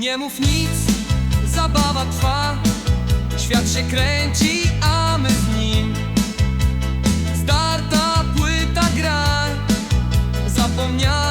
mów nic, zabawa trwa. Świat się kręci, a my z nim. Zdarta płyta gra. Zapomniany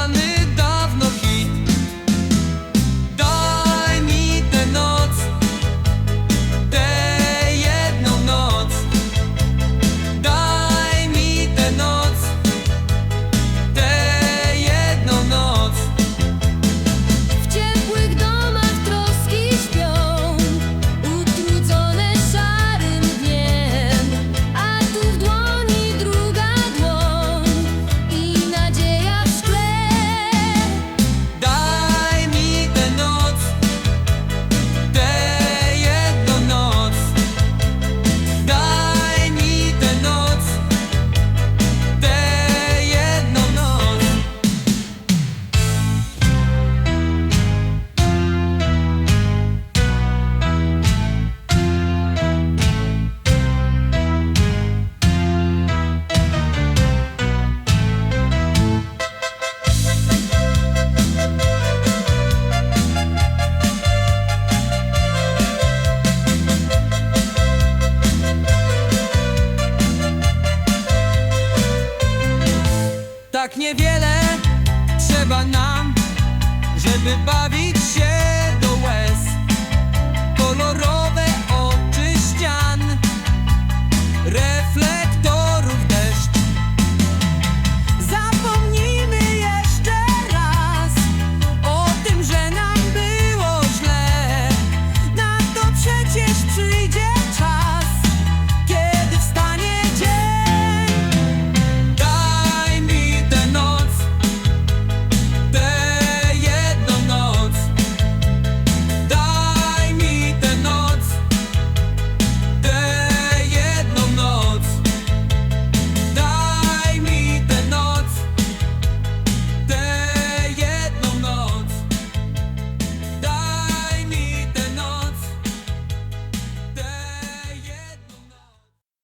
Tak niewiele. Trzeba nam, żeby bawić się.